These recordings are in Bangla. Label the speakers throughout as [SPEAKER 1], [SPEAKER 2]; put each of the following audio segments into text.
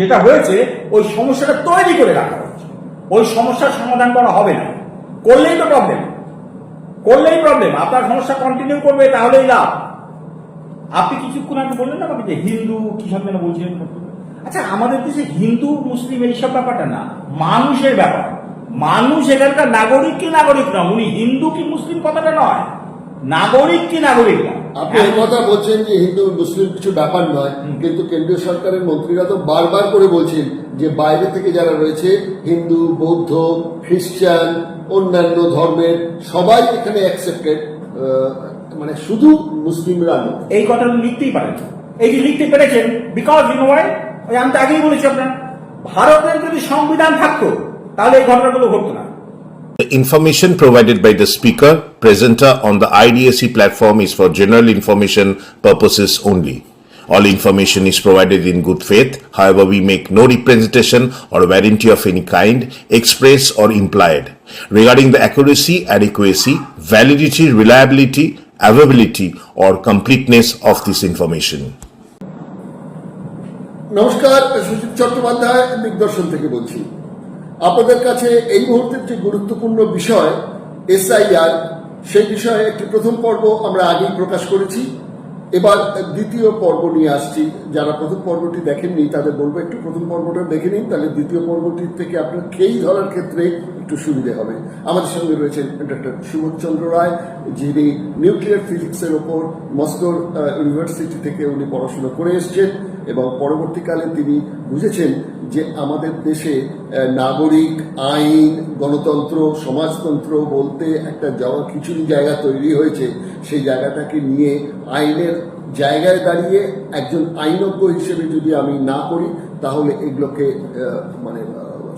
[SPEAKER 1] যেটা হয়েছে, ওই সমস্যাটা তৈরি করে রাখা হচ্ছে ওই সমস্যার সমাধান করা হবে না। করলেই তো প্রবলেম করলেই প্রবলেম আপনার সমস্যা কন্টিনিউ করবে, তাহলেই লাভ। আপনি কিছুক্ষণ আগে বললেন না আমাকে যে হিন্দু কি সব যেন বলছিলেন? আচ্ছা আমাদের দেশে হিন্দু, মুসলিম এইসব ব্যাপারটা না, মানুষের ব্যাপার। মানুষ এখানকার নাগরিক কি নাগরিক না উনি হিন্দু কি মুসলিম কথাটা নয়। নাগরিক কি নাগরিক না?
[SPEAKER 2] আপনি এই কথা বলছেন যে হিন্দু মুসলিম কিছু ব্যাপার নয় কিন্তু কেন্দ্রীয় সরকারের মন্ত্রীরা তো বারবার করে বলছেন যে বাইরে থেকে যারা রয়েছে হিন্দু বৌদ্ধ খ্রিস্টান অন্যান্য ধর্মের সবাই এখানে অ্যাকসেপ্টেড মানে শুধু মুসলিমরা নয়।
[SPEAKER 1] এই কথাটা লিখতেই পারেন। এই যে লিখতে পেরেছেন বিকজ ইউ নো ওয়াই ওই আমি তো আগেই বলেছি আপনার ভারতের যদি সংবিধান থাকতো তাহলে এই ঘটনাগুলো ঘটতো না।
[SPEAKER 3] The information provided by the speaker, presenter on the IDSC platform is for general information purposes only. All information is provided in good faith. However, we make no representation or warranty of any kind, express or implied, regarding the accuracy, adequacy, validity, reliability, availability, or completeness of this information.
[SPEAKER 2] নমস্কার সুজিত চট্টোপাধ্যায় দিগদর্শন থেকে বলছি আপনাদের কাছে এই মুহূর্তের যে গুরুত্বপূর্ণ বিষয় এসআইআর সেই বিষয়ে একটি প্রথম পর্ব আমরা আগেই প্রকাশ করেছি। এবার দ্বিতীয় পর্ব নিয়ে আসছি। যারা প্রথম পর্বটি দেখেননি, তাদের বলব একটু প্রথম পর্বটা দেখে নিন, তাহলে দ্বিতীয় পর্বটির থেকে আপনার খেই ধরার ক্ষেত্রে একটু সুবিধে হবে। আমাদের সঙ্গে রয়েছেন ডক্টর সুবোধচন্দ্র রায়, যিনি নিউক্লিয়ার ফিজিক্সের ওপর মস্কোর ইউনিভার্সিটি থেকে উনি পড়াশোনা করে এসছেন। এবং পরবর্তীকালে তিনি বুঝেছেন যে আমাদের দেশে নাগরিক, আইন, গণতন্ত্র, সমাজতন্ত্র বলতে একটা যাওয়া খিচুড়ি জায়গা তৈরি হয়েছে। সেই জায়গাটাকে নিয়ে আইনের জায়গায় দাঁড়িয়ে একজন আইনজ্ঞ হিসেবে যদি আমি না করি, তাহলে এগুলোকে মানে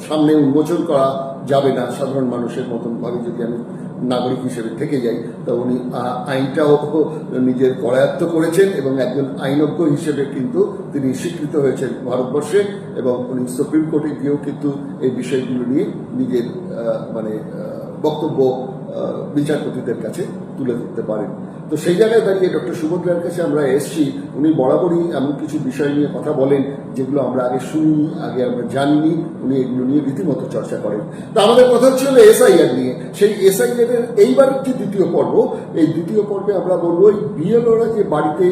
[SPEAKER 2] সামনে উন্মোচন করা যাবে না সাধারণ মানুষের মতন ভাবে যদি আমি নাগরিক হিসেবে থেকে যাই, তা উনি আইনটাও নিজের করায়ত্ত করেছেন এবং একজন আইনজ্ঞ হিসেবে কিন্তু তিনি স্বীকৃত হয়েছেন ভারতবর্ষে এবং উনি সুপ্রিম কোর্টে গিয়েও কিন্তু এই বিষয়গুলো নিয়ে নিজের মানে বক্তব্য বিচারপতিদের কাছে তুলে ধরতে পারেন। তো সেই জায়গায় দাঁড়িয়ে ডক্টর সুভদ্রার কাছে আমরা এসছি। উনি বরাবরই এমন কিছু বিষয় নিয়ে কথা বলেন, যেগুলো আমরা আগে শুনিনি, আগে আমরা জানিনি। উনি এগুলো নিয়ে রীতিমতো চর্চা করেন। তা আমাদের কথা হচ্ছে হলো এসআইআর নিয়ে। সেই এসআইআর এর এইবার যে দ্বিতীয় পর্ব, এই দ্বিতীয় পর্বে আমরা বলব, এই বিএলওরা যে বাড়িতে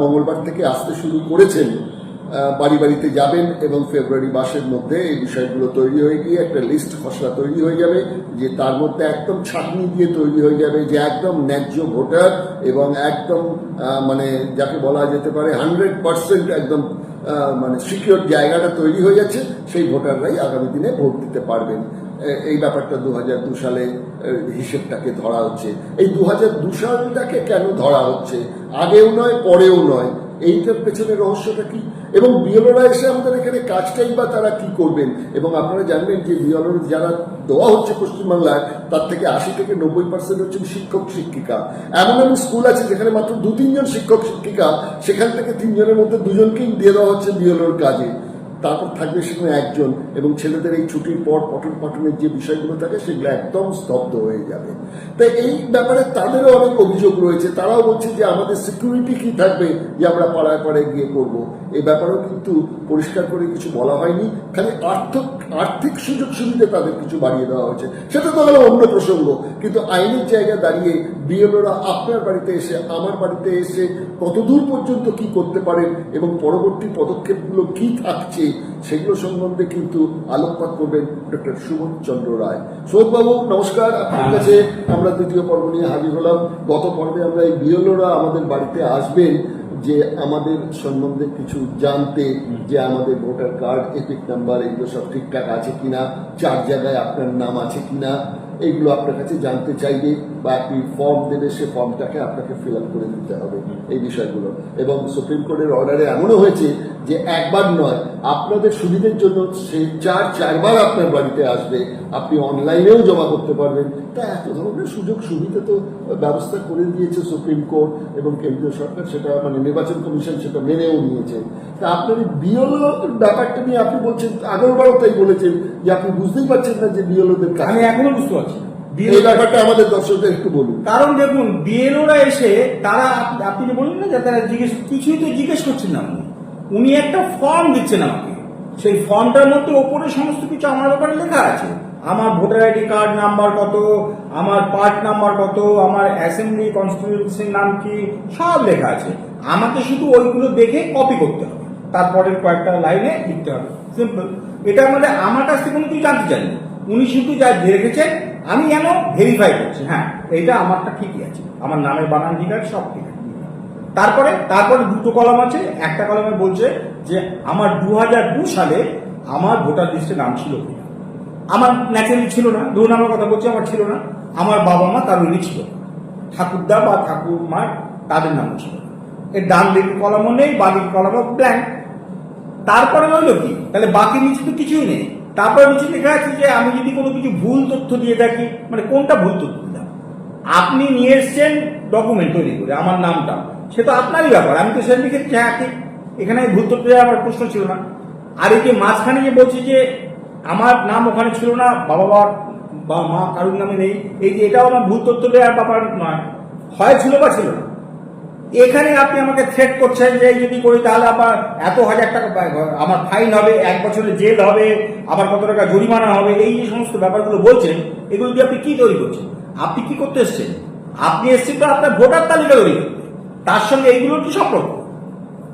[SPEAKER 2] মঙ্গলবার থেকে আসতে শুরু করেছেন বাড়ি বাড়িতে যাবেন এবং ফেব্রুয়ারি মাসের মধ্যে এই বিষয়গুলো তৈরি হয়ে গিয়ে একটা লিস্ট খসড়া তৈরি হয়ে যাবে, যে তার মধ্যে একদম ছাঁকনি দিয়ে তৈরি হয়ে যাবে যে একদম ন্যায্য ভোটার এবং একদম মানে যাকে বলা যেতে পারে হান্ড্রেড পার্সেন্ট একদম মানে সিকিউর জায়গাটা তৈরি হয়ে যাচ্ছে, সেই ভোটাররাই আগামী দিনে ভোট দিতে পারবেন। এই ব্যাপারটা দু হাজার দু সালে হিসেবটাকে ধরা হচ্ছে। এই দু হাজার দু সালটাকে কেন ধরা হচ্ছে? আগেও নয়, পরেও নয়। এইটার পেছনে রহস্যটা কি? এবং বিএলওরা এসে আমাদের এখানে কাজটাই বা তারা কি করবেন? এবং আপনারা জানবেন যে বিএলওর যারা দেওয়া হচ্ছে পশ্চিমবাংলায় তার থেকে আশি থেকে নব্বই পার্সেন্ট হচ্ছেন শিক্ষক, শিক্ষিকা। এমন এমন স্কুল আছে যেখানে মাত্র দু তিনজন শিক্ষক, শিক্ষিকা, সেখান থেকে তিনজনের মধ্যে দুজনকেই দিয়ে দেওয়া হচ্ছে বিএলওর কাজে। তারপর থাকবে সেখানে একজন, এবং ছেলেদের এই ছুটির পর পঠন পাঠনের যে বিষয়গুলো থাকে সেগুলো একদম স্তব্ধ হয়ে যাবে। তাই এই ব্যাপারে তাদেরও অনেক অভিযোগ রয়েছে। তারাও বলছে যে আমাদের সিকিউরিটি কি থাকবে যে আমরা পাড়ায় পাড়ায় গিয়ে করব। এই ব্যাপারেও কিন্তু পরিষ্কার করে কিছু বলা হয়নি। খালি আর্থিক আর্থিক সুযোগ সুবিধা তাদের কিছু বাড়িয়ে দেওয়া হয়েছে। সেটা তো হলো অন্য প্রসঙ্গ। কিন্তু আইনের জায়গায় দাঁড়িয়ে বিএলওরা আপনার বাড়িতে এসে, আমার বাড়িতে এসে কতদূর পর্যন্ত কি করতে পারেন এবং পরবর্তী পদক্ষেপগুলো কি থাকছে সেগুলো সম্বন্ধে কিন্তু আলোকপাত করবেন ডক্টর সুবোধ চন্দ্র রায়। সুবোধবাবু নমস্কার। আপনার কাছে আমরা দ্বিতীয় পর্ব নিয়ে হাজির হলাম। গত পর্বে আমরা এই বিএলওরা আমাদের বাড়িতে আসবেন যে আমাদের সম্বন্ধে কিছু জানতে যে আমাদের ভোটার কার্ড এপিক নাম্বার এগুলো সব ঠিকঠাক আছে কিনা চার জায়গায় আপনার নাম আছে কিনা এইগুলো আপনার কাছে জানতে চাইবে বা আপনি ফর্ম দেবে, সে ফর্মটাকে আপনাকে ফিল আপ করে দিতে হবে এই বিষয়গুলো। এবং সুপ্রিম কোর্টের অর্ডারে এমনও হয়েছে যে একবার নয়, আপনাদের সুবিধের জন্য সে চার, চারবার আপনার বাড়িতে আসবে, আপনি অনলাইনেও জমা করতে পারবেন। তা এত ধরনের সুযোগ সুবিধা তো ব্যবস্থা করে দিয়েছে সুপ্রিম কোর্ট এবং কেন্দ্রীয় সরকার, সেটা মানে নির্বাচন কমিশন সেটা মেনেও নিয়েছে তা আপনার বিএলও ব্যাপারটা নিয়ে আপনি বলছেন, আগেরবারও তাই বলেছেন যে আপনি বুঝতেই পারছেন না যে বিএলওদের কাজ।
[SPEAKER 1] এখনও বুঝতে।
[SPEAKER 2] এই ব্যাপারটা আমাদের দর্শকদের একটু বলুন।
[SPEAKER 1] কারণ দেখুন বিএলওরা এসে তারা আপনি যে বললেন না যে তারা জিজ্ঞেস কিছুই তো জিজ্ঞেস করছেন না উনি। একটা ফর্ম দিচ্ছেন আমাকে। সেই ফর্মটার মধ্যে ওপরে সমস্ত কিছু আমার ব্যাপারে লেখা আছে। আমার ভোটার আইডি কার্ড নাম্বার কত আমার পার্ট নাম্বার কত আমার অ্যাসেম্বলি কনস্টিটিউন্সির নাম কি সব লেখা আছে। আমাকে শুধু ওইগুলো দেখে কপি করতে হবে। তারপরের কয়েকটা লাইনে লিখতে হবে। সিম্পল এটা মানে আমার কাছ থেকে কোনো কিছু জানতে চাইনি উনি শুধু যা রেখেছেন, আমি যেন ভেরিফাই করছি? হ্যাঁ এইটা আমারটা ঠিকই আছে। আমার নামের বানান ঠিক আছে, সব ঠিক আছে। তারপরে তারপরে দুটো কলম আছে। একটা কলমে বলছে যে, আমার দু দু সালে আমার ভোটার লিস্টে নাম ছিল আমার ন্যাচারালি ছিল না, দু নম্বর কথা বলছি, আমার ছিল না। আমার বাবা মা কারোরই ছিল। ঠাকুরদা বা ঠাকুরমার তাদের নাম ছিল। এর ডান দিকে কলমও নেই, বাঁ দিকে কলমও ব্ল্যাঙ্ক তারপরে রইল কি? তাহলে বাকি নিচে তো কিছুই নেই। তারপরে নিচে লেখা আছে যে আমি যদি কোনো কিছু ভুল তথ্য দিয়ে থাকি মানে কোনটা ভুল তথ্য দিলাম আপনি নিয়ে এসছেন ডকুমেন্ট তৈরি করে, আমার নামটা। সে তো আপনারই ব্যাপার, আমি তো লিখেছি হ্যাঁ ঠিক, এখানে ভুল তথ্য দেওয়ার আমার প্রশ্ন ছিল না। আর এই যে মাঝখানে যে বলছি যে আমার নাম ওখানে ছিল না, বাবা বাবার বা মা কারুর নামে নেই, এই যে এটাও আমার ভুল তথ্য দেওয়ার ব্যাপার নয়। হয় ছিল বা ছিল না। এখানে আপনি আমাকে থ্রেট করছেন যে যদি করি তাহলে আমার এত হাজার টাকা আমার ফাইন হবে, এক বছরের জেল হবে, আবার কত টাকা জরিমানা হবে, এই যে সমস্ত ব্যাপারগুলো বলছেন, এগুলো দিয়ে আপনি কি তৈরি করছেন? আপনি কি করতে এসছেন? আপনি এসছেন তো আপনার ভোটার তালিকা তৈরি তার সঙ্গে এইগুলোর কি সম্পর্ক?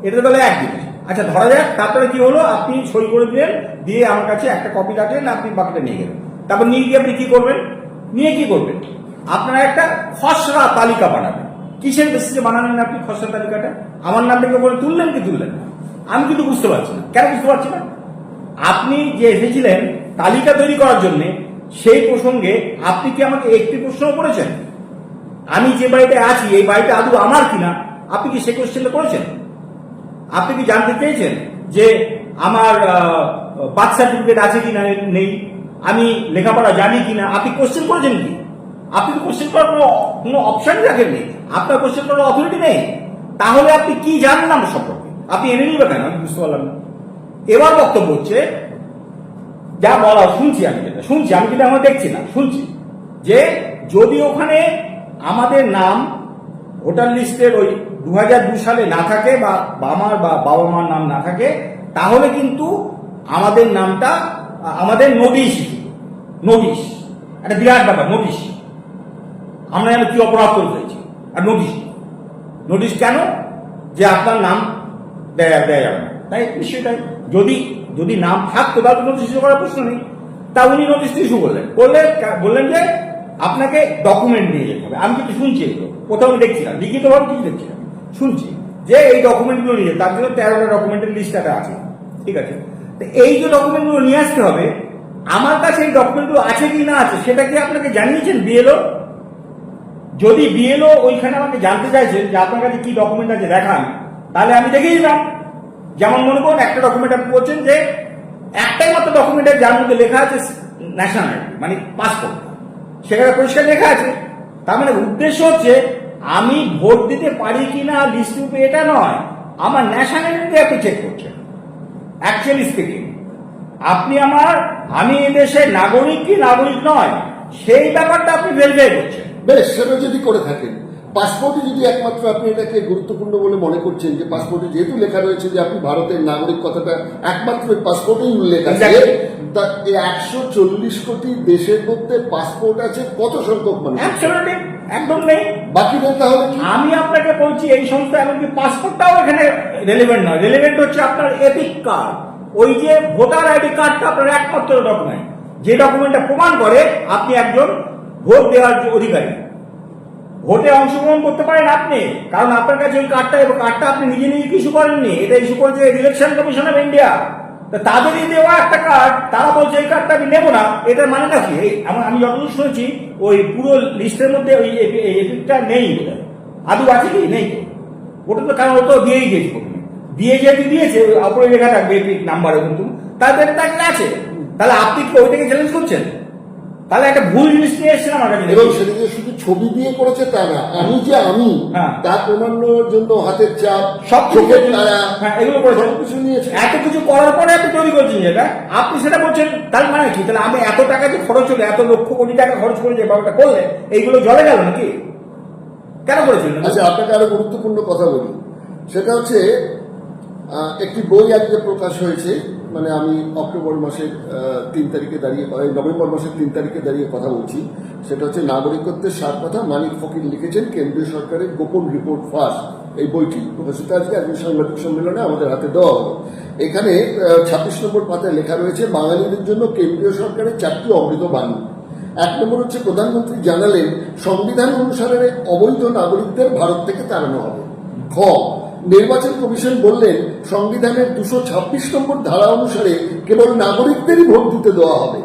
[SPEAKER 1] এটা তাহলে এক জিনিস। আচ্ছা ধরা যাক, তারপরে কি হলো? আপনি সই করে দিলেন, দিয়ে আমার কাছে একটা কপি রাখলেন আপনি বাকিটা নিয়ে গেলেন। তারপর নিয়ে গিয়ে আপনি কি করবেন? নিয়ে কি করবেন? আপনারা একটা খসড়া তালিকা বানাবেন। কিসের বেসিসে বানালেন আপনি খসড়া তালিকাটা? আমার নাম নামটাকে বলে তুললেন কি তুললেন আমি কিন্তু বুঝতে পারছি না। কেন বুঝতে পারছি না? আপনি যে এসেছিলেন তালিকা তৈরি করার জন্য, সেই প্রসঙ্গে আপনি কি আমাকে একটি প্রশ্ন করেছেন? আমি যে বাড়িতে আছি, এই বাড়িটা আদৌ আমার কিনা, আপনি কি সে কোশ্চেনটা করেছেন? আপনি কি জানতে চেয়েছেন যে আমার বার্থ সার্টিফিকেট আছে কিনা নেই? আমি লেখাপড়া জানি কিনা? আপনি কোশ্চেন করেছেন কি? আপনি তো কোশ্চেন করার কোনো কোনো অপশনই রাখেননি। আপনার কোশ্চেন করার অথরিটি নেই? তাহলে আপনি কি জানেন আমার সম্পর্কে? আপনি এনে নিবে কেন? আমি বুঝতে পারলাম না। এবার বক্তব্য হচ্ছে যা বলা শুনছি আমি যেটা। শুনছি আমি যেটা আমার দেখছি না শুনছি। যে যদি ওখানে আমাদের নাম ভোটার লিস্টের ওই দু সালে না থাকে বা আমার বা বাবা মার নাম না থাকে তাহলে কিন্তু আমাদের নামটা আমাদের নোটিশ নোটিশ। একটা বিরাট ব্যাপার নোটিশ। আমরা যেন কি অপরাধ করে ফেলেছি আর নোটিশ। নোটিশ কেন? যে আপনার নাম দেয়া দেয়া যাবে তাই বিষয়টাই যদি যদি নাম থাকতো, তাহলে নোটিশ ইস্যু করার প্রশ্ন নেই। তা উনি নোটিশ ইস্যু করলেন। করলে বললেন যে আপনাকে ডকুমেন্ট নিয়ে যেতে হবে। আমি কিন্তু শুনছি এগুলো। কোথাও আমি দেখছি না লিখিতভাবে কিছু দেখছিলাম। শুনছি যে এই ডকুমেন্টগুলো নিয়ে তার জন্য তেরোটা ডকুমেন্টের লিস্ট একটা আছে। ঠিক আছে? তো এই যে ডকুমেন্টগুলো নিয়ে আসতে হবে, আমার কাছে এই ডকুমেন্টগুলো আছে কি না আছে, সেটা কি আপনাকে জানিয়েছেন বিএলও যদি বিএলও ওইখানে আমাকে জানতে চাইছেন যে আপনার কাছে কি ডকুমেন্ট আছে, দেখান, তাহলে আমি দেখিয়ে দিলাম। যেমন মনে করুন, একটা ডকুমেন্ট আপনি বলছেন যে একটাই মাত্র ডকুমেন্টের যার মধ্যে লেখা আছে ন্যাশনাল মানে পাসপোর্ট সেখানে পরিষ্কার লেখা আছে। তার মানে উদ্দেশ্য হচ্ছে, আমি ভোট দিতে পারি কিনা লিস্ট রূপে এটা নয়, আমার ন্যাশনালিটি আপনি চেক করছেন। অ্যাকচুয়ালি স্পিকিং আপনি আমার, আমি এদেশের নাগরিক কি নাগরিক নয়, সেই ব্যাপারটা আপনি ভেরিফাই করছেন।
[SPEAKER 2] বেশ সেটা যদি করে থাকেন পাসপোর্টে যদি একমাত্র আপনি এটাকে গুরুত্বপূর্ণ বলে মনে করছেন যে পাসপোর্টে যেহেতু লেখা রয়েছে যে আপনি ভারতের নাগরিক কথাটা একমাত্র পাসপোর্টেই উল্লেখ আছে. তা একশো চল্লিশ কোটি দেশের মধ্যে পাসপোর্ট আছে কত সংখ্যক মানুষ
[SPEAKER 1] একদম নেই।
[SPEAKER 2] বাকিটা তাহলে?
[SPEAKER 1] আমি আপনাকে বলছি এই সমস্ত এমনকি পাসপোর্টটাও এখানে রেলিভেন্ট নয়। রেলিভেন্ট হচ্ছে আপনার এপিক কার্ড ওই যে ভোটার আইডি কার্ডটা আপনার একমাত্র ডকুমেন্ট যে ডকুমেন্টটা প্রমাণ করে আপনি একজন ভোট দেওয়ার অধিকারী, ভোটে অংশগ্রহণ করতে পারেন আপনি, কারণ আপনার কাছে ওই কার্ডটা এবং কার্ডটা আপনি নিজে নিজে ইস্যু করেননি, এটা ইস্যু করেছে ইলেকশন কমিশন অফ ইন্ডিয়া তাদেরই দেওয়া একটা কার্ড তারা বলছে এই কার্ডটা আমি নেব না, এটার মানেটা কি? আমি যতদূর শুনেছি, ওই পুরো লিস্টের মধ্যে ওই এপিকটা নেই। আদৌ আছে কি? নেই ওটা তো কারণ ও তো দিয়েই দিয়েছে প্রথমে। দিয়ে যেহেতু দিয়েছে অপরে লেখা থাকবে এপিক নাম্বারে কিন্তু তাদের তাকে আছে। তাহলে আপনি কি ওইটাকে চ্যালেঞ্জ করছেন? তাহলে একটা ভুল জিনিস নিয়ে এসছেন আমার কাছে
[SPEAKER 2] এবং সেটা যে শুধু ছবি দিয়ে করেছে তা না আমি যে আমি
[SPEAKER 1] হ্যাঁ।
[SPEAKER 2] তা প্রমাণের জন্য হাতের চাপ
[SPEAKER 1] সব
[SPEAKER 2] চোখের তারা
[SPEAKER 1] হ্যাঁ এগুলো করেছেন
[SPEAKER 2] সবকিছু নিয়েছে
[SPEAKER 1] এত কিছু করার পরে আপনি তৈরি করছেন যেটা আপনি সেটা বলছেন তার মানে কি? তাহলে আমি এত টাকা যে খরচ হলো এত লক্ষ কোটি টাকা খরচ করে যে ব্যাপারটা করলে এইগুলো জলে গেল নাকি? কেন করেছিলেন
[SPEAKER 2] আচ্ছা আপনাকে আরও গুরুত্বপূর্ণ কথা বলি। সেটা হচ্ছে একটি বই আজকে প্রকাশ হয়েছে। মানে আমি অক্টোবর মাসের তিন তারিখে দাঁড়িয়ে নভেম্বর মাসের তিন তারিখে দাঁড়িয়ে কথা বলছি। সেটা হচ্ছে নাগরিকত্বের সার কথা মানিক ফকির লিখেছেন, কেন্দ্রীয় সরকারের গোপন রিপোর্ট ফার্স্ট এই বইটি প্রকাশিত আজকে আজকে সাংবাদিক সম্মেলনে আমাদের হাতে দেওয়া এখানে ছাব্বিশ নম্বর পাতায় লেখা রয়েছে, বাঙালিদের জন্য কেন্দ্রীয় সরকারের চারটি অমৃত বাণী। এক নম্বর হচ্ছে, প্রধানমন্ত্রী জানালেন, সংবিধান অনুসারে অবৈধ নাগরিকদের ভারত থেকে তাড়ানো হবে। খ নির্বাচন কমিশন বললেন, সংবিধানের দুশো ছাব্বিশ নম্বর ধারা অনুসারে কেবল নাগরিকদেরই ভোট দিতে দেওয়া হবে।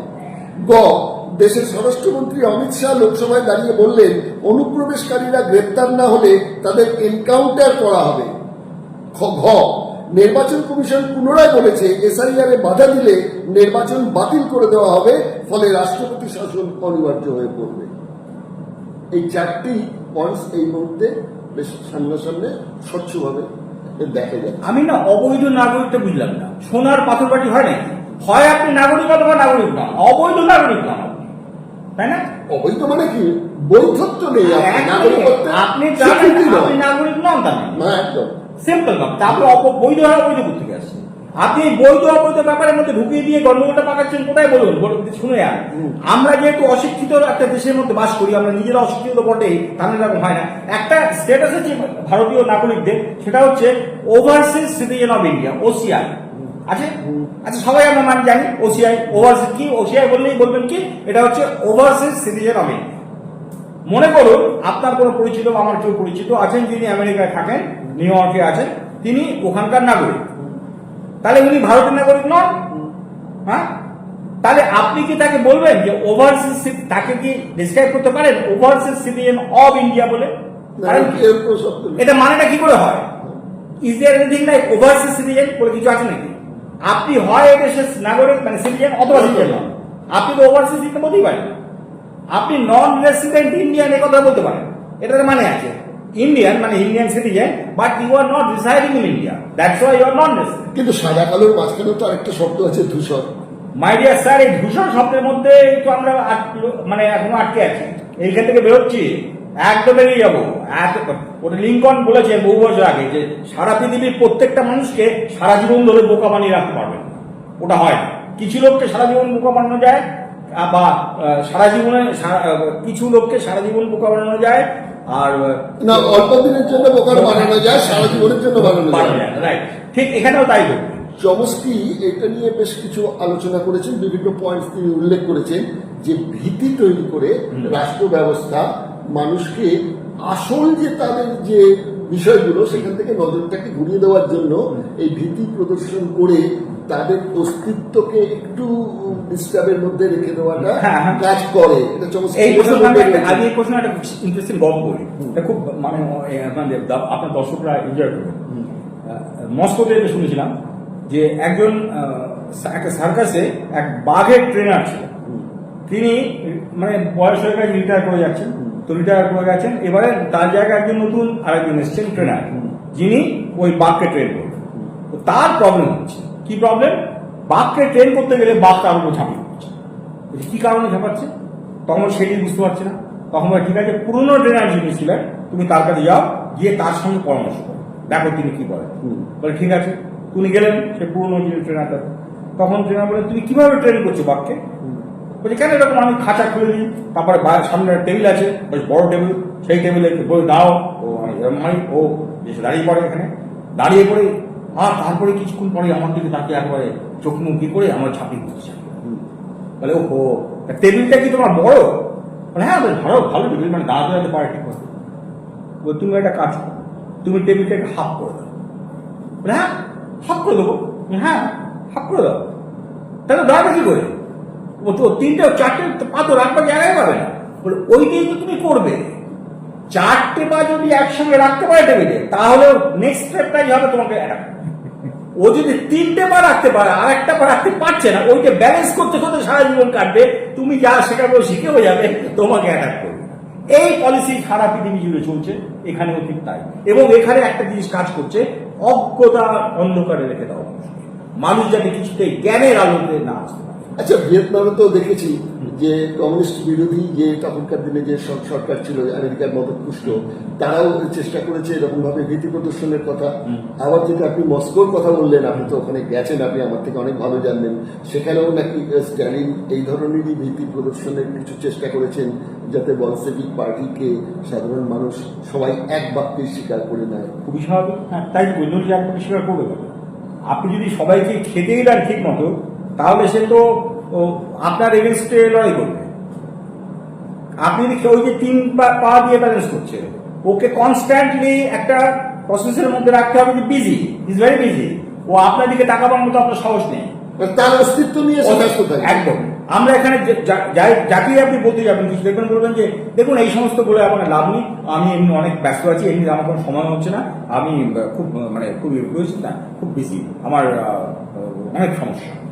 [SPEAKER 2] গ, দেশের স্বরাষ্ট্রমন্ত্রী অমিত শাহ লোকসভায় দাঁড়িয়ে বললেন, অনুপ্রবেশকারীরা গ্রেপ্তার না হলে তাদের এনকাউন্টার করা হবে। ঘ, নির্বাচন কমিশন পুনরায় বলেছে, এসআইআর বাধা দিলে নির্বাচন বাতিল করে দেওয়া হবে, ফলে রাষ্ট্রপতি শাসন অনিবার্য হয়ে পড়বে। এই চারটি পয়েন্টস এই মুহূর্তে বেশ সামনাসামনি স্বচ্ছভাবে দেখা যায়।
[SPEAKER 1] আমি না অবৈধ নাগরিকটা বুঝলাম না। সোনার পাথর বাটি হয় নাকি? হয় আপনি নাগরিক অথবা নাগরিক না? অবৈধ নাগরিক না তাই না?
[SPEAKER 2] অবৈধ মানে কি? বৈধত্ব নেই আপনার
[SPEAKER 1] আপনি। আপনি নাগরিক নন মানে।
[SPEAKER 2] না একদম।
[SPEAKER 1] সিম্পল কথা। তারপরে অপ- বৈধ হয় অবৈধ করতে গেছে আপনি বৈধ অবৈধ ব্যাপারের মধ্যে ঢুকিয়ে দিয়ে গন্ডগোলটা পাকাচ্ছেন কোথায় বলুন? শুনে আর আমরা যেহেতু অশিক্ষিত একটা দেশের মধ্যে বাস করি আমরা নিজেরা অশিক্ষিত বটেই তাহলে এরকম হয় না। একটা স্টেটাস আছে ভারতীয় নাগরিকদের সেটা হচ্ছে overseas citizen of India OCI আছে? আচ্ছা সবাই আমরা মান জানি ওসিআই ওভারসিজ কি? ওসিআই বললেই বলবেন কি? এটা হচ্ছে ওভারসিজ সিটিজেন অফ ইন্ডিয়া মনে করুন আপনার কোনো পরিচিত আমার কেউ পরিচিত আছেন যিনি আমেরিকায় থাকেন নিউ ইয়র্কে আছেন তিনি ওখানকার নাগরিক। তাহলে উনি ভারতের নাগরিক নন? হ্যাঁ? তাহলে আপনি কি তাকে বলবেন যে ওভারসিজ তাকে কি ডিসক্রাইব করতে পারেন? ওভারসিজ সিটিজেন অফ ইন্ডিয়া বলে। এটা মানেটা কি করে হয়? Is there anything like overseas citizen বলে কিছু আছে নাকি? আপনি হয় এদেশের নাগরিক মানে সিটিজেন অথবা সিটিজেন নন। আপনি তো ওভারসিজ দিতে বলতেই পারেন। আপনি নন রেসিডেন্ট ইন্ডিয়ান এ কথা বলতে পারেন। এটার মানে আছে। ইন্ডিয়ান মানে Indian citizen but you are not residing in India that's why you are non
[SPEAKER 2] কিন্তু সাদা কালোর মাঝখানে তো আরেকটা শব্দ আছে ধূসর।
[SPEAKER 1] মাই ডিয়ার স্যার এই ভূষণ শব্দের মধ্যে তো আমরা মানে এখনও আটকে আছি। এইখান থেকে বেরোচ্ছি একদম বেরিয়ে যাব। এত ওটা লিঙ্কন বলেছে বহু বছর আগে যে সারা পৃথিবীর প্রত্যেকটা মানুষকে সারা জীবন ধরে বোকা বানিয়ে রাখতে পারবেন না। ওটা হয় কিছু লোককে সারা জীবন বোকা বানানো যায় বা সারা জীবনে কিছু লোককে সারা জীবন বোকা বানানো যায় আর
[SPEAKER 2] না অল্প দিনের জন্য বোকার বানানো যায় সারা জীবনের জন্য বানানো যায়
[SPEAKER 1] যায় রাইট ঠিক এখানেও তাই করবে
[SPEAKER 2] চমস্কি এটা নিয়ে বেশ কিছু আলোচনা করেছেন বিভিন্ন পয়েন্ট তিনি উল্লেখ করেছেন যে ভীতি তৈরি করে রাষ্ট্র ব্যবস্থা মানুষকে আসল যে তাদের যে বিষয়গুলো সেখান থেকে নজরটাকে ঘুরিয়ে দেওয়ার জন্য এই ভীতি প্রদর্শন করে তাদের অস্তিত্বকে একটু ডিস্টার্বের মধ্যে রেখে দেওয়াটা
[SPEAKER 1] হ্যাঁ, হ্যাঁ।
[SPEAKER 2] কাজ করে।
[SPEAKER 1] এই আমি এই প্রশ্ন একটা ইন্টারেস্টিং গল্প বলি এটা খুব মানে আপনাদের আপনার দর্শকরা এনজয় করবেন। মস্কোতে শুনেছিলাম যে একজন একটা সার্কাসে এক বাঘের ট্রেনার ছিল। তিনি মানে বয়স হয়ে গেছে রিটায়ার করে যাচ্ছেন। তো রিটায়ার করে গেছেন। এবারে তার জায়গায় একজন নতুন আরেকজন এসছেন ট্রেনার যিনি ওই বাঘকে ট্রেন করবেন। তো তার প্রবলেম হচ্ছে কি প্রবলেম বাঘকে ট্রেন করতে গেলে বাঘ তার উপর ঝাঁপিয়ে পড়ছে। কি কারণে ঝাঁপাচ্ছে? তখন সেটি বুঝতে পারছি না। তখন বলে, ঠিক আছে পুরনো ট্রেনার যিনি ছিলেন তুমি তার কাছে যাও গিয়ে তার সঙ্গে পরামর্শ করো। দেখো তিনি কি বলেন বলে ঠিক আছে তুমি গেলেন সে পুরনো যিনি ট্রেনারটা তখন ট্রেনার বলে তুমি কীভাবে ট্রেন করছ বাঘকে বলছে কেন এরকম? আমি খাঁচা খুলে দিই তারপরে সামনে টেবিল আছে বেশ বড় টেবিল সেই টেবিলে বই দাও ও আমি এরকম ও দাঁড়িয়ে পড়ে এখানে। দাঁড়িয়ে পড়ে আর তারপরে কিছুক্ষণ পরে আমার দিকে তাকে একবারে চোখ মুখ কি করে আমার ঝাঁপিয়ে দিচ্ছে বলে ও হো টেবিলটা কি তোমার বড়? বলে হ্যাঁ ভালো ভালো টেবিল মানে দাঁড়াতে পারে ঠিক মতো। বলে তুমি একটা কাজ করো তুমি টেবিলটাকে হাফ করে দাও। বলে হ্যাঁ হাফ করে দেবো? হ্যাঁ হাফ করে দাও। তাহলে দাঁড়াবে কি করে? ও তো তিনটে চারটে পা তো রাখবার জায়গায় পাবে না। বলে ওইটাই তো তুমি করবে। চারটে পা যদি একসঙ্গে রাখতে পারে টেবিলে তাহলে নেক্সট স্টেপটাই হবে তোমাকে। ও যদি তিনটে পা রাখতে পারে আর একটা পা রাখতে পারছে না, ওইটা ব্যালেন্স করতে করতে সারা জীবন কাটবে, তুমি যা শেখাবো শিখেও যাবে, তোমাকে অ্যাটাক করবে এই পলিসি সারা পৃথিবী জুড়ে চলছে, এখানেও ঠিক তাই এবং এখানে একটা জিনিস কাজ করছে, অজ্ঞতা অন্ধকারে রেখে দেওয়া। মানুষ যাতে কিছুতে জ্ঞানের আলোতে না আসতে
[SPEAKER 2] আচ্ছা ভিয়েতনামে তো দেখেছি যে কমিউনিস্ট বিরোধী যে তখনকার দিনে যে সব সরকার ছিল আমেরিকার মদতপুষ্ট তারাও চেষ্টা করেছে এরকম ভাবে ভীতি প্রদর্শনের কথা। আবার যেটা আপনি মস্কোর কথা বললেন আপনি তো ওখানে গেছেন আপনি আমার থেকে অনেক ভালো জানলেন সেখানেও নাকি স্ট্যালিন এই ধরনেরই ভীতি প্রদর্শনের কিছু চেষ্টা করেছেন যাতে বলসেভিক পার্টিকে সাধারণ মানুষ সবাই এক বাক্যে স্বীকার করে নেয়।
[SPEAKER 1] খুবই স্বাভাবিক। হ্যাঁ তাই বৈদ্যুতিক এক পরিষ্কার করবে। আপনি যদি সবাইকে খেতেই দেন ঠিক মতো তাহলে সে তো আপনার এগেনস্টে লড়াই করবে। আপনি যদি ওই যে তিন পা- দিয়ে ব্যালেন্স করছে। ওকে কনস্ট্যান্টলি একটা প্রসেসের মধ্যে রাখতে হবে যে বিজি ইজ ভেরি বিজি ও আপনার দিকে টাকাবার মতো আপনার সাহস নেই।
[SPEAKER 2] তার অস্তিত্ব নিয়ে
[SPEAKER 1] একদম। আমরা এখানে যাকেই আপনি বলতে যাবেন কিছু দেখবেন বলবেন যে দেখুন এই সমস্ত বলে আমার লাভ নেই। আমি এমনি অনেক ব্যস্ত আছি এমনি আমার কোনো সময় হচ্ছে না। আমি খুব মানে খুব না খুব বিজি আমার অনেক সমস্যা।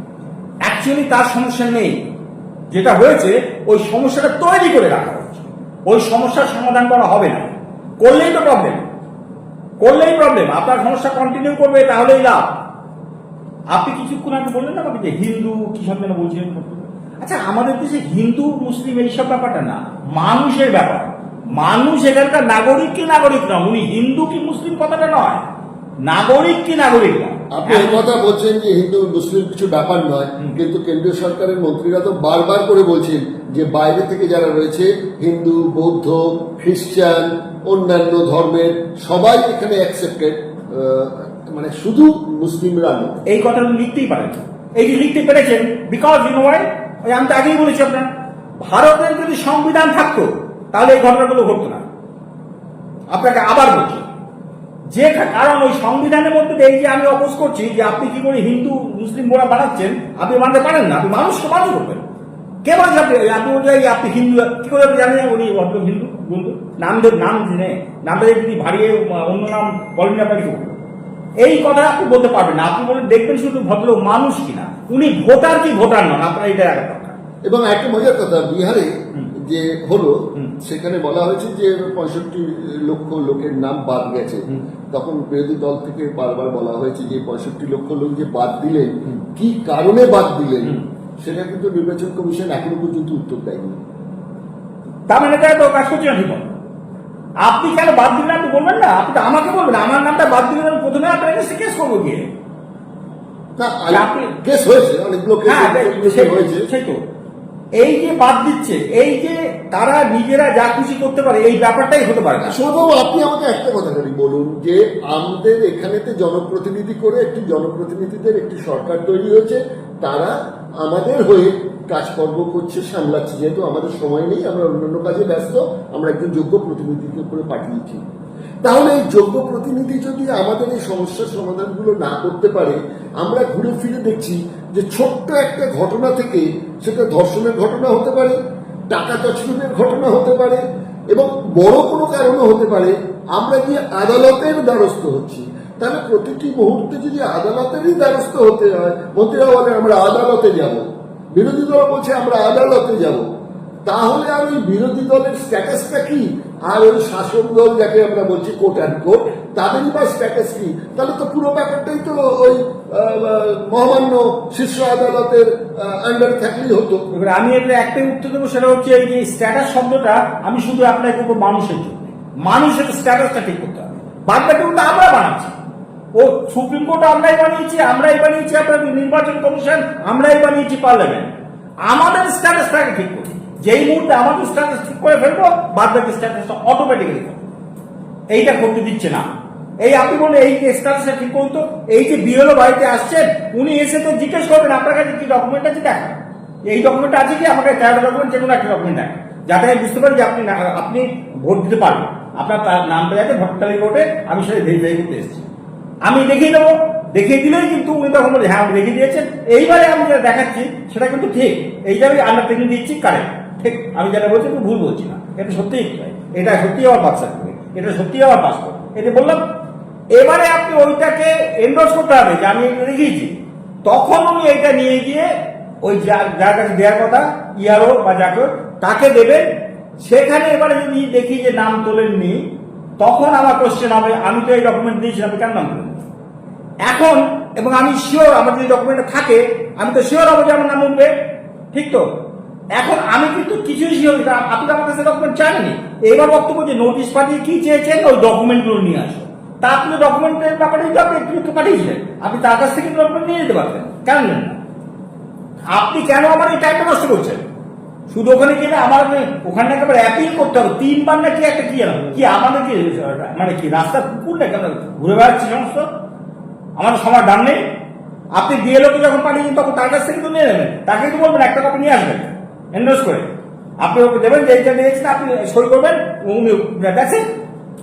[SPEAKER 1] অ্যাকচুয়ালি তার সমস্যা নেই। যেটা হয়েছে, ওই সমস্যাটা তৈরি করে রাখা হচ্ছে ওই সমস্যার সমাধান করা হবে না। করলেই তো প্রবলেম করলেই প্রবলেম আপনার সমস্যা কন্টিনিউ করবে, তাহলেই লাভ। আপনি কিছুক্ষণ আগে বললেন না আমাকে যে হিন্দু, কি সব যেন বলছিলেন? আচ্ছা আমাদের দেশে হিন্দু, মুসলিম এইসব ব্যাপারটা না। মানুষের ব্যাপার। মানুষ এখানকার নাগরিক কি নাগরিক না উনি হিন্দু কি মুসলিম কথাটা নয়। নাগরিক কি নাগরিক না
[SPEAKER 2] আপনি এই কথা বলছেন যে হিন্দু মুসলিম কিছু ব্যাপার নয় কিন্তু কেন্দ্রীয় সরকারের মন্ত্রীরা তো বারবার করে বলছেন যে বাইরে থেকে যারা রয়েছে হিন্দু বৌদ্ধ খ্রিস্টান অন্যান্য ধর্মের সবাই এখানে অ্যাকসেপ্টেড মানে শুধু মুসলিমরা নয়।
[SPEAKER 1] এই কথাটা লিখতেই পারেন। এই যে লিখতে পেরেছেন বিকজ ইউ নো ওয়াই ওই আমি তো আগেই বলেছি আপনার। ভারতের যদি সংবিধান থাকতো তাহলে এই ঘটনাগুলো ঘটতো না। আপনাকে আবার বলছি যে কারণ ওই সংবিধানের মধ্যে এই যে আমি অপোজ করছি যে আপনি কি করে হিন্দু মুসলিম গোড়া বানাচ্ছেন আপনি মানতে পারেন না আপনি মানুষকে মানুষ করবেন কে বলছে আপনি? আপনি বলছেন আপনি হিন্দু কি করে আপনি জানেন উনি অন্য হিন্দু বন্ধু? নাম ধরে নাম জেনে। নামটা যদি ভারিয়ে অন্য নাম বলেন আপনাকে। কি এই কথা আপনি বলতে পারবেন না। আপনি বলে দেখবেন শুধু ভদ্রলোক মানুষ কিনা। উনি ভোটার কি ভোটার নন? আপনার এটা একটা
[SPEAKER 2] এবং একটা মজার কথা বিহারে যে হলো। সেখানে বলা হয়েছে যে পঁয়ষট্টি লক্ষ লোকের নাম বাদ গেছে। তখন বিরোধী দল থেকে বারবার বলা হয়েছে যে পঁয়ষট্টি লক্ষ লোক যে বাদ দিলেন কি কারণে বাদ দিলেন সেটা কিন্তু নির্বাচন কমিশন এখনও পর্যন্ত উত্তর দেয়নি।
[SPEAKER 1] তার মানে তারা তো কাজ করছে না ঠিক মতো। আপনি কেন বাদ দিলেন আপনি বলবেন না? আপনি তো আমাকে বলবেন আমার নামটা বাদ দিলেন আমি প্রথমে আপনার কাছে কেস করব গিয়ে।
[SPEAKER 2] না
[SPEAKER 1] আপনি-
[SPEAKER 2] কেস হয়েছে অনেকগুলো কেস
[SPEAKER 1] হ্যাঁ
[SPEAKER 2] হয়েছে
[SPEAKER 1] সেই তো। এই যে বাদ দিচ্ছে, এই যে তারা নিজেরা যা খুশি করতে পারে, এই ব্যাপারটাই হতে পারে না।
[SPEAKER 2] শোভবাবু আপনি আমাকে একটা কথা খালি বলুন যে আমাদের এখানেতে জনপ্রতিনিধি করে একটি জনপ্রতিনিধিদের একটি সরকার তৈরি হয়েছে, তারা আমাদের হয়ে কাজকর্ম করছে, সামলাচ্ছে, যেহেতু আমাদের সময় নেই, আমরা অন্যান্য কাজে ব্যস্ত, আমরা একজন যোগ্য প্রতিনিধিকে করে পাঠিয়েছি। তাহলে এই যোগ্য প্রতিনিধি যদি আমাদের এই সমস্যার সমাধানগুলো না করতে পারে, আমরা ঘুরে ফিরে দেখছি যে ছোট্ট একটা ঘটনা থেকে সেটা ধর্ষণের ঘটনা হতে পারে, টাকা তছরুপের ঘটনা হতে পারে এবং বড় কোনো কারণও হতে পারে, আমরা গিয়ে আদালতের দ্বারস্থ হচ্ছি। তাহলে প্রতিটি মুহূর্তে যদি আদালতেরই দ্বারস্থ হতে হয়, মন্ত্রীরা বলে, আমরা আদালতে যাব। বিরোধী দল বলছে, আমরা আদালতে যাব। তাহলে আর ওই বিরোধী দলের স্ট্যাটাসটা কি? আর ওই শাসক দল যাকে আমরা বলছি কোট অ্যান্ড কোট তাদেরই বা স্ট্যাটাস কি? তাহলে তো পুরো ব্যাপারটাই তো ওই মহামান্য শীর্ষ আদালতের আন্ডার থাকলেই হতো।
[SPEAKER 1] এবার আমি এর একটাই উত্তর দেবো, সেটা হচ্ছে এই যে স্ট্যাটাস শব্দটা, আমি শুধু অ্যাপ্লাই করব মানুষের জন্য। মানুষের স্ট্যাটাসটা ঠিক করতে হবে। বাদ বাকি আমরা বানাচ্ছি। ও সুপ্রিম কোর্ট আমরাই বানিয়েছি আমরাই বানিয়েছি আপনার নির্বাচন কমিশন, আমরাই বানিয়েছি পার্লামেন্ট আমাদের স্ট্যাটাসটাকে ঠিক করি যেই মুহূর্তে আমাদের স্ট্যাটাস ঠিক করে ফেলব, বাদ বাকি স্ট্যাটাসটা অটোমেটিক্যালি এইটা করতে দিচ্ছে না। এই আপনি বলে এই স্ট্যাটাসটা ঠিক করুন তো, এই যে বিএলও বাড়িতে আসছেন, উনি এসে তো জিজ্ঞেস করবেন, আপনার কাছে কি ডকুমেন্ট আছে? দেখা এই ডকুমেন্ট আছে কি? আমাকে তেরো ডকুমেন্ট যে কোনো একটা ডকুমেন্ট দেখা যাতে আমি বুঝতে পারি যে আপনি আপনি ভোট দিতে পারবেন। আপনার নামটা যাতে ভোটার তালিকা ভোটে আমি সেটা ভেরিফাই করতে এসেছি। আমি দেখিয়ে দেবো। দেখিয়ে দিলেই কিন্তু উনি তখন বলে হ্যাঁ আপনি দেখিয়ে দিয়েছেন। এইবারে আমি যেটা দেখাচ্ছি, সেটা কিন্তু ঠিক। এইটা আমি আন্ডারটেকিং দিচ্ছি কারেক্ট ঠিক, আমি যেটা বলছি আমি ভুল বলছি না। এটা সত্যিই। এটা সত্যি আমার সার্টিফিকেট এটা সত্যি আমার পাসপোর্ট। এটা বললাম, এবারে আপনি ওইটাকে এন্ডোর্স করতে হবে যে আমি এটা দেখিয়েছি। তখন উনি এটা নিয়ে গিয়ে ওই যার কাছে দেওয়ার কথা, ইয়ারও বা যাকে, তাকে দেবেন। সেখানে এবারে যদি দেখি যে নাম তোলেননি, তখন আমার কোশ্চেন হবে, আমি তো এই ডকুমেন্ট দিয়েছি আমি কেন নাম এখন, এবং আমি শিওর আমার যদি ডকুমেন্ট থাকে, আমি তো শিওর হব যে আমার নাম উঠবে। ঠিক তো? এখন আমি কিন্তু কিছুই শিওর না আপনি আমার কাছে ডকুমেন্ট চাননি এবার বক্তব্য যে নোটিশ পাঠিয়ে কি চেয়েছেন, ওই ডকুমেন্টগুলো নিয়ে আসো। তা আপনি ডকুমেন্টের ব্যাপারে তো আপনি একটু পাঠিয়েছিলেন। আপনি তার কাছ থেকে ডকুমেন্ট নিয়ে যেতে পারতেন। কেন নেন আপনি কেন আমার এই টাইমটা নষ্ট করছেন? শুধু ওখানে গেলে আমার ওখানে- একেবারে অ্যাপিল করতে হবে। তিনবার না কি একটা কি? কি আমাদের কি মানে কি রাস্তার কুকুর না কেন? ঘুরে বেড়াচ্ছি সমস্ত। আমাদের সবার ডান নেই। আপনি বিএলওকে যখন পাঠিয়েছেন তখন তার কাছ থেকে তো নিয়ে নেবেন। তাকে তো বলবেন, একটা কপি নিয়ে আসবেন। এন্ডোজ করে আপনি ওকে দেবেন যে এইটা দিয়েছেন আপনি সই করবেন উনি দেখছেন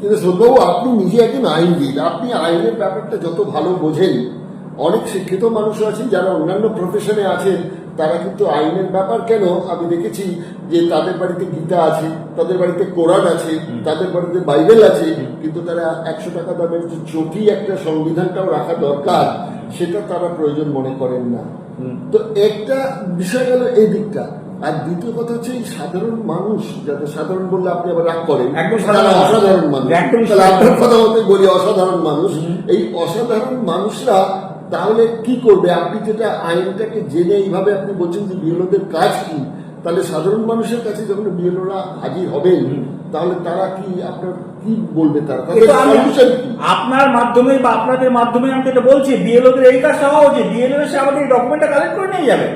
[SPEAKER 2] কিন্তু শ্রদ্ধাবু আপনি নিজে একজন আইনবিদ আপনি আইনের ব্যাপারটা যত ভালো বোঝেন অনেক শিক্ষিত মানুষ আছেন যারা অন্যান্য প্রফেশনে আছেন তারা কিন্তু আইনের ব্যাপার কেন? আমি দেখেছি যে তাদের বাড়িতে গীতা আছে তাদের বাড়িতে কোরআন আছে তাদের বাড়িতে বাইবেল আছে কিন্তু তারা একশো টাকা দামের যে চটি একটা সংবিধানটাও রাখা দরকার সেটা তারা প্রয়োজন মনে করেন না। তো একটা বিষয় গেল এই দিকটা। আর দ্বিতীয় কথা হচ্ছে এই সাধারণ মানুষ যাতে সাধারণ বললে আপনি আবার রাগ করেন। অসাধারণ মানুষ। তাহলে আপনার কথা মতো বলি অসাধারণ মানুষ। এই অসাধারণ মানুষরা তাহলে কি করবে? আপনি যেটা আইনটাকে জেনে এইভাবে আপনি বলছেন যে বিএলওদের কাজ কি তাহলে সাধারণ মানুষের কাছে যখন বিএলওরা হাজির হবেন তাহলে তারা কি আপনার কি বলবে তারা?
[SPEAKER 1] আপনার মাধ্যমে বা আপনাদের মাধ্যমে আমি যেটা বলছি বিএলওদের এই কাজটা হওয়া উচিত। বিএলও এসে আমাদের এই ডকুমেন্টটা কালেক্ট করে নিয়ে যাবে।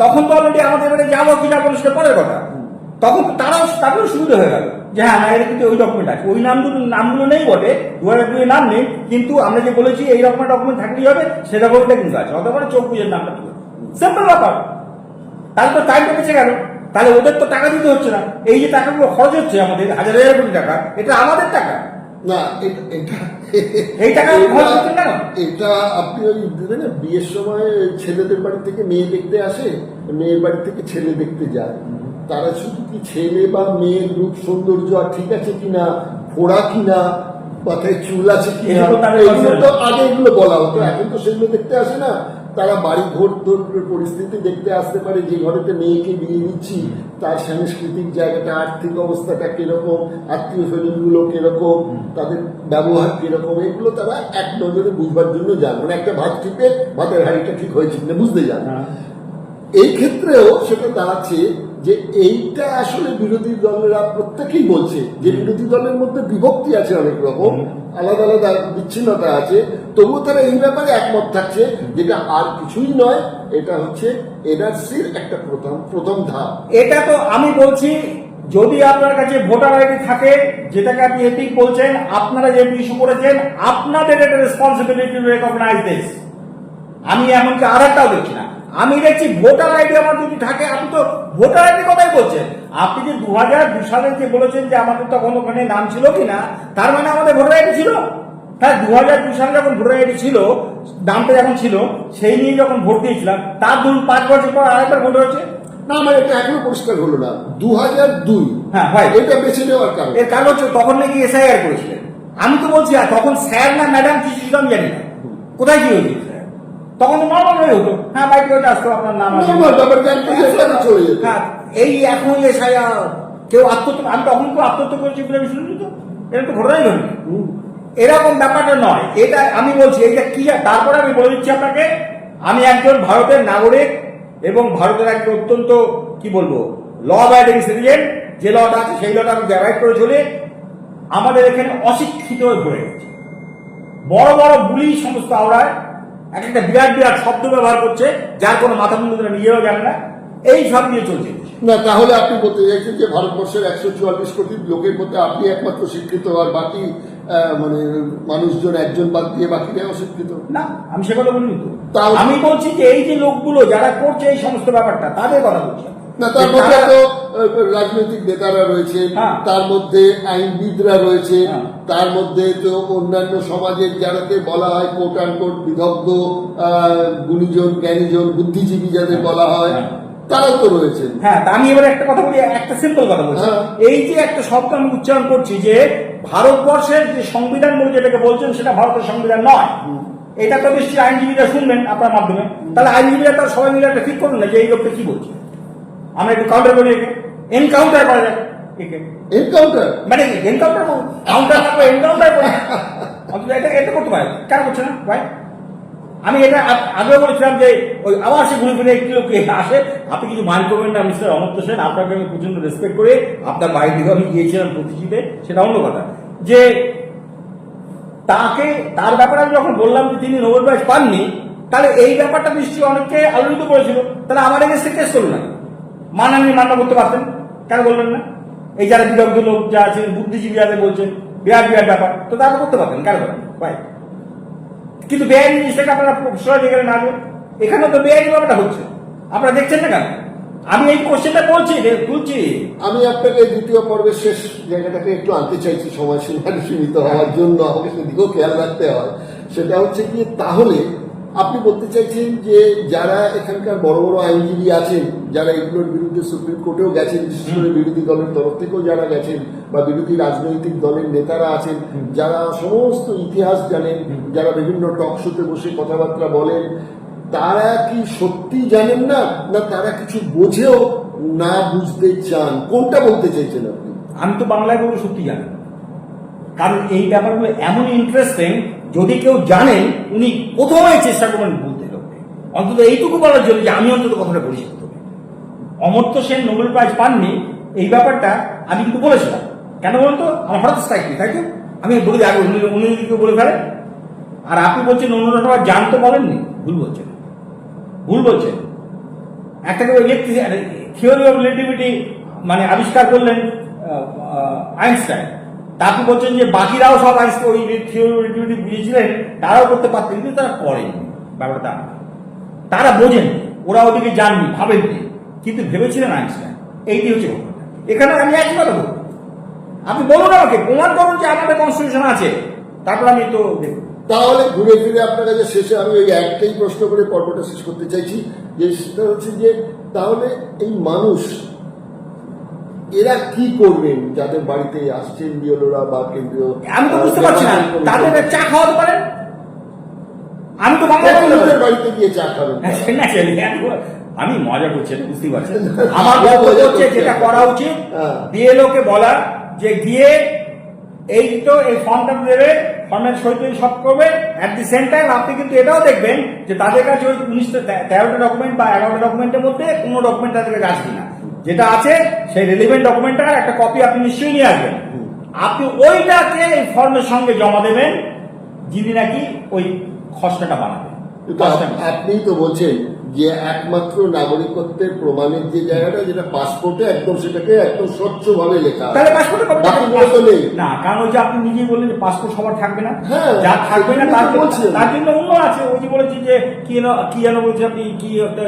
[SPEAKER 1] তখন তো অলরেডি আমাদের এবারে যাব কি যাব সেটা পরের কথা। তখন তারাও তাদেরও সুবিধা হয়ে গেল যে হ্যাঁ না এটা কিন্তু ওই ডকুমেন্ট আছে। ওই নামগুলো নামগুলো নেই বটে দু হাজার দুই নাম নেই, কিন্তু আমরা যে বলেছি এই রকমের ডকুমেন্ট থাকলেই হবে সে ডকুমেন্টটা কিন্তু আছে। অথবা চোখ পুজোর নামটা তুলে সিম্পল ব্যাপার। তাহলে তো টাইমটা বেঁচে গেল। তাহলে ওদের তো টাকা দিতে হচ্ছে না। এই যে টাকাগুলো খরচ হচ্ছে আমাদের, হাজার হাজার কোটি টাকা, এটা আমাদের টাকা।
[SPEAKER 2] না এটা- এটা।
[SPEAKER 1] এই টাকা
[SPEAKER 2] আপনি ওই দেবেন না বিয়ের সময় ছেলেদের বাড়ি থেকে মেয়ে দেখতে আসে মেয়ের বাড়ি থেকে ছেলে দেখতে যায়। তারা শুধু কি ছেলে বা মেয়ের রূপ সৌন্দর্য আর ঠিক আছে কিনা ফোড়া কিনা মাথায় চুল আছে কিনা
[SPEAKER 1] এগুলো
[SPEAKER 2] তো আগে এগুলো বলা হতো এখন তো সেগুলো দেখতে আসে না। তারা ঘর পরিস্থিতি দেখতে আসতে পারে, যে ঘরেতে মেয়েকে বিয়ে দিচ্ছি, তার সাংস্কৃতিক জায়গাটা, আর্থিক অবস্থাটা কীরকম, আত্মীয় স্বজনগুলো কীরকম, তাদের ব্যবহার কীরকম, এগুলো তারা এক নজরে বুঝবার জন্য যান মানে একটা ভাত টিপে ভাতের হাড়িটা ঠিক হয়েছে না বুঝতে যান
[SPEAKER 1] হ্যাঁ।
[SPEAKER 2] এই ক্ষেত্রেও সেটা দাঁড়াচ্ছে যে এইটা আসলে বিরোধী দলেরা প্রত্যেকেই বলছে যে বিরোধী দলের মধ্যে বিভক্তি আছে অনেক রকম আলাদা আলাদা বিচ্ছিন্নতা আছে। তবুও তারা এই ব্যাপারে একমত থাকছে যেটা আর কিছুই নয় এটা হচ্ছে এনআরসির একটা প্রথম প্রথম ধাপ।
[SPEAKER 1] এটা তো আমি বলছি যদি আপনার কাছে ভোটার আইডি থাকে যেটাকে আপনি এপিক বলছেন আপনারা যে ইস্যু করেছেন আপনাদের এটা রেসপন্সিবিলিটি রেকগনাইজ দিস আমি এমনকি আর একটাও দেখছি না। আমি দেখছি ভোটার আইডি আমার যদি থাকে আপনি তো ভোটার আইডি কথাই বলছেন। আপনি যে দু হাজার দু সালে যে বলেছেন যে আমাদের তখন ওখানে নাম ছিল কি না তার মানে আমাদের ভোটার আইডি ছিল? হ্যাঁ দু হাজার দু সালে যখন ভোটার আইডি ছিল দামটা যখন ছিল সেই নিয়ে যখন ভোট দিয়েছিলাম তার ধরুন পাঁচ বছর পর আরেকবার ভোট হয়েছে।
[SPEAKER 2] না আমার এটা এখনও পরিষ্কার হলো না। দু হাজার দুই।
[SPEAKER 1] হ্যাঁ, ভাই।
[SPEAKER 2] এটা বেছে নেওয়ার কারণ।
[SPEAKER 1] এর কারণ হচ্ছে তখন নাকি এসআইআর করেছিলেন। আমি তো বলছি আর তখন স্যার না ম্যাডাম কিছু ছিল আমি জানি না। কোথায় কি স্যার? তখন তো নর্মাল হয়ে হতো হ্যাঁ বাইক করে আসতো আপনার নাম আছে।
[SPEAKER 2] Normal ব্যাপার, জানতো যে এখানে চলে যেত।
[SPEAKER 1] হ্যাঁ এই এখন এসআইআর কেউ আত্মহত্যা আমি তখন কেউ আত্মহত্যা করেছি বলে আমি শুনেছি তো এটা তো ঘটনাই ঘটনি এরকম ব্যাপারটা নয় এটা আমি বলছি এটা কি তারপরে আমি বলে দিচ্ছি আপনাকে আমি একজন ভারতের নাগরিক এবং ভারতের একজন অত্যন্ত কি বলব ল অ্যাবাইডিং সিটিজেন যে লটা আছে সেই লটা আমি অ্যাভয়েড করে চলে আমাদের এখানে অশিক্ষিত হয়ে পড়ে গেছে বড় বড় বুলি সমস্ত আওড়ায় এক একটা বিরাট বিরাট শব্দ ব্যবহার করছে যার কোনো মাথা মুন্ডু নিজেও জানে না। এই সব নিয়ে চলছে।
[SPEAKER 2] না তাহলে আপনি বলতে চাইছেন যে ভারতবর্ষের একশো চুয়াল্লিশ কোটি লোকের মধ্যে আপনি একমাত্র শিক্ষিত আর বাকি আহ, মানে মানুষজন একজন বাদ দিয়ে বাকিরা অশিক্ষিত
[SPEAKER 1] না আমি সে কথা বলিনি তো। আমি বলছি যে এই যে লোকগুলো যারা করছে এই সমস্ত ব্যাপারটা তাদের কথা বলছি।
[SPEAKER 2] না তার মধ্যে তো রাজনৈতিক নেতারা রয়েছে
[SPEAKER 1] হ্যাঁ।
[SPEAKER 2] তার মধ্যে আইনবিদরা রয়েছে
[SPEAKER 1] হ্যাঁ।
[SPEAKER 2] তার মধ্যে তো অন্যান্য সমাজের যারাকে বলা হয় কোট বিদগ্ধ গুণীজন জ্ঞানীজন বুদ্ধিজীবী যাদের বলা হয়
[SPEAKER 1] হ্যাঁ।
[SPEAKER 2] তারাও তো রয়েছেন
[SPEAKER 1] হ্যাঁ আমি এবার একটা কথা বলি একটা সিম্পল কথা বলছি
[SPEAKER 2] হ্যাঁ।
[SPEAKER 1] এই যে একটা শব্দ আমি উচ্চারণ করছি যে ভারতবর্ষের যে সংবিধান বলে যেটাকে বলছেন সেটা ভারতের সংবিধান নয় এটা তো নিশ্চয়ই আইনজীবীরা শুনবেন আপনার মাধ্যমে তাহলে আইনজীবীরা তার সবাই মিলে একটা ঠিক করুন না যে এই লোকটা কি বলছে আমরা একটু কাউন্টার করি এনকাউন্টার করা যাক।
[SPEAKER 2] এনকাউন্টার
[SPEAKER 1] মানে এনকাউন্টার কাউন্টার করে এনকাউন্টার করে এটা এটা করতে পারে। কেন করছে না ভাই? আমি এটা আগেও বলেছিলাম যে ওই আবার সে ঘুরে ফিরে একটি লোক আসে। আপনি কিছু মাইন্ড করবেন না মিস্টার অমর্ত্য সেন। আপনাকে আমি প্রচণ্ড রেসপেক্ট করে আপনার বাড়ির দিকে আমি গিয়েছিলাম প্রতিজিতে সেটা অন্য কথা। যে তাকে তার ব্যাপারে আমি যখন বললাম যে তিনি নোবেল প্রাইজ পাননি তাহলে এই ব্যাপারটা নিশ্চয়ই অনেককে আলোচিত করেছিল। তাহলে আমার এগেস্টে কেস করুন না। মানানি মান্য করতে পারতেন কেন বললেন না? এই যারা বিদগ্ধ লোক, যা আছে বুদ্ধিজীবী আছে বলছেন বিরাট বিরাট ব্যাপার। তো তারা করতে পারতেন কেন করেন ভাই কিন্তু বেআইনি জিনিসটাকে আপনারা প্রশ্রয় যেখানে না এখানে তো বেআইনি ব্যাপারটা হচ্ছে। আপনারা দেখছেন না কেন? আমি এই কোশ্চেনটা বলছি তুলছি।
[SPEAKER 2] আমি আপনাকে দ্বিতীয় পর্বের শেষ জায়গাটাকে একটু আনতে চাইছি সময় সময়সীমা সীমিত হওয়ার জন্য। আমাকে সেদিকেও খেয়াল রাখতে হয়। সেটা হচ্ছে কি, তাহলে আপনি বলতে চাইছেন যে যারা এখানকার বড় বড় আইনজীবী আছেন, যারা এগুলোর বিরুদ্ধে সুপ্রিম কোর্টেও গেছেন বিশেষ করে বিরোধী দলের তরফ থেকেও যারা গেছেন বা বিরোধী রাজনৈতিক দলের নেতারা আছেন, যারা সমস্ত ইতিহাস জানেন, যারা বিভিন্ন টক শোতে বসে কথাবার্তা বলেন, তারা কি সত্যি জানেন না? না তারা কিছু বোঝেও না বুঝতে চান? কোনটা বলতে চাইছেন আপনি?
[SPEAKER 1] আমি তো বাংলায় বলব সত্যি জানি কারণ এই ব্যাপারগুলো এমন ইন্টারেস্টিং যদি কেউ জানেন, উনি প্রথমে চেষ্টা করবেন বলতে লোককে অন্তত এইটুকু বলার জন্য যে আমি অন্তত কথাটা বলেছি প্রথমে অমর্ত্য সেন নোবেল প্রাইজ পাননি, এই ব্যাপারটা আমি কিন্তু বলেছিলাম। কেন বলুন তো? আমার হঠাৎ স্ট্রাইক তাই তো? আমি বলি আগে উনি উনি যদি কেউ বলে ফেলেন। আর আপনি বলছেন অন্যরা সবাই জানতে বলেননি ভুল বলছেন। ভুল বলছেন। একটা কেউ ইলেকট্রিসি থিওরি অফ রিলেটিভিটি মানে আবিষ্কার করলেন আইনস্টাইন। তা বলছেন যে বাকিরাও সব ওই বুঝেছিলেন, তারাও করতে পারতেন কিন্তু তারা করেনি ব্যাপারটা। তারা বোঝেন ওরা ওদিকে যাননি ভাবেননি কিন্তু ভেবেছিলেন আইনস্টাইন। এইটি হচ্ছে এখানে আমি একই কথা বলব। আপনি বলুন আমাকে, প্রমাণ করুন যে আমাদের কনস্টিটিউশন আছে। তারপর আমি তো
[SPEAKER 2] তাহলে ঘুরে ফিরে আপনার কাছে শেষে আমি ওই একটাই প্রশ্ন করে পর্বটা শেষ করতে চাইছি। যে সেটা হচ্ছে যে, তাহলে এই মানুষ এরা কি করবেন? যাদের বাড়িতে আসছেন বিয়লোরা বা কেন্দ্রীয়
[SPEAKER 1] আমি তো বুঝতে পারছি না। তাদের চা খাওয়াতে পারেন আমি তো বলতে
[SPEAKER 2] বাড়িতে গিয়ে চা খাবেন?
[SPEAKER 1] হ্যাঁ, আমি মজা করছি বুঝতেই পারছেন আমার বক্তব্য হচ্ছে যেটা করা উচিত
[SPEAKER 2] হ্যাঁ।
[SPEAKER 1] বিএলও কে বলা যে গিয়ে এই তো এই ফর্মটা দেবে ফর্মের টই সব করবে। অ্যাট দি সেম টাইম আপনি কিন্তু এটাও দেখবেন যে তাদের কাছে ওই উনিশটা তেরোটা ডকুমেন্ট বা এগারোটা ডকুমেন্টের মধ্যে কোনো ডকুমেন্ট তাদের কাছে আসবে না। যেটা আছে সেই রেলিভেন্ট ডকুমেন্টটার একটা কপি আপনি নিশ্চয়ই নিয়ে আসবেন। আপনি ওইটাকে এই ফর্মের সঙ্গে জমা দেবেন যিনি নাকি ওই খসড়াটা বানাবেন।
[SPEAKER 2] আপনি তো বলছেন যে একমাত্র নাগরিকত্বের প্রমাণের যে জায়গাটা যেটা পাসপোর্টে একদম সেটাকে একদম স্বচ্ছভাবে লেখা।
[SPEAKER 1] তাহলে পাসপোর্টে
[SPEAKER 2] তো নেই।
[SPEAKER 1] না কারণ যে আপনি নিজেই বললেন যে পাসপোর্ট সবার থাকবে না।
[SPEAKER 2] হ্যাঁ,
[SPEAKER 1] যা থাকবে না তার তার জন্য অন্য আছে ওই যে বলেছি যে কি কি যেন বলছি আপনি কি একটা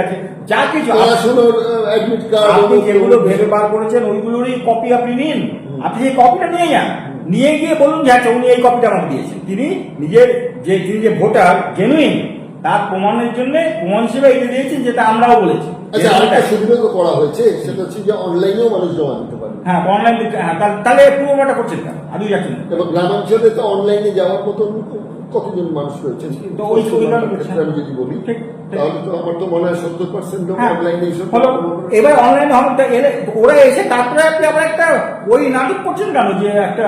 [SPEAKER 1] আছে। যা কিছু
[SPEAKER 2] পড়াশোনার অ্যাডমিট কার্ড
[SPEAKER 1] আপনি যেগুলো ভেবে বার করেছেন ওইগুলোরই কপি আপনি নিন। আপনি এই কপিটা নিয়ে যান। নিয়ে গিয়ে বলুন যে আচ্ছা উনি এই কপিটা আমাকে দিয়েছেন। তিনি নিজের যে তিনি যে ভোটার জেনুইন তার প্রমাণের জন্য প্রমাণ হিসেবে এটা দিয়েছেন যেটা আমরাও বলেছি।
[SPEAKER 2] আচ্ছা আরেকটা সুবিধা তো করা হয়েছে সেটা হচ্ছে যে অনলাইনেও মানুষ জমা দিতে পারে।
[SPEAKER 1] হ্যাঁ অনলাইন হ্যাঁ তাহলে- পূর্বটা করছেন কেন? আমি যাচ্ছেন
[SPEAKER 2] গ্রামাঞ্চলে তো অনলাইনে যাওয়ার মতন কতজন মানুষ রয়েছে
[SPEAKER 1] ওই সুবিধা
[SPEAKER 2] আমি যদি বলি। তাহলে তো আমার তো মনে হয় সত্তর পার্সেন্ট লোক
[SPEAKER 1] হ্যাঁ,
[SPEAKER 2] অনলাইনে এইসব
[SPEAKER 1] এবার অনলাইনে তা এলে ওরা এসে তারপরে আপনি আবার একটা ওই নাটক করছেন কেন? যে একটা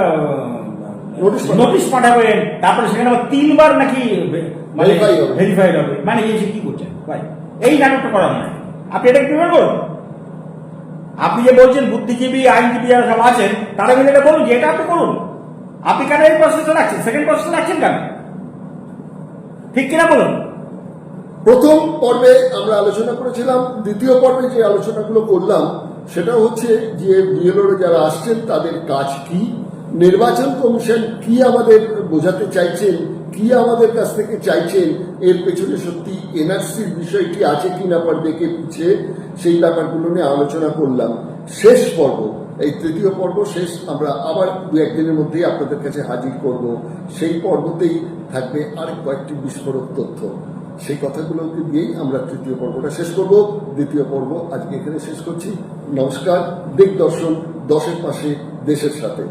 [SPEAKER 1] নোটিশ পাঠাবেন তারপরে সেখানে আবার তিনবার নাকি মানে
[SPEAKER 2] Verify হবে।
[SPEAKER 1] ভেরিফাইড হবে। মানে যে কি করছেন? ভাই এই নাটকটা করা নয় আপনি এটা কি করুন আপনি যে বলছেন বুদ্ধিজীবী আইনজীবী যারা সব আছেন তারা মিলে এটা বলুন যে এটা আপনি করুন। আপনি কেন এই প্রসেসটা রাখছেন সেকেন্ড প্রসেসটা রাখছেন কেন? ঠিক কিনা বলুন?
[SPEAKER 2] প্রথম পর্বে আমরা আলোচনা করেছিলাম, দ্বিতীয় পর্বে যে আলোচনাগুলো করলাম, সেটা হচ্ছে যে বিএলওরা যারা আসছেন, তাদের কাজ কি? নির্বাচন কমিশন কি আমাদের বোঝাতে চাইছেন? কি আমাদের কাছ থেকে চাইছেন? এর পেছনে সত্যি এনআরসির বিষয়টি আছে কি না পার দেখে পিছিয়ে সেই ব্যাপারগুলো নিয়ে আলোচনা করলাম। শেষ পর্ব, এই তৃতীয় পর্ব শেষ, আমরা আবার দু একদিনের মধ্যেই আপনাদের কাছে হাজির করব। সেই পর্বতেই থাকবে আর কয়েকটি বিস্ফোরক তথ্য। সেই কথাগুলোকে দিয়েই আমরা তৃতীয় পর্বটা শেষ করব। দ্বিতীয় পর্ব আজকে এখানে শেষ করছি। নমস্কার, দিগদর্শন, দশের পাশে, দেশের সাথে।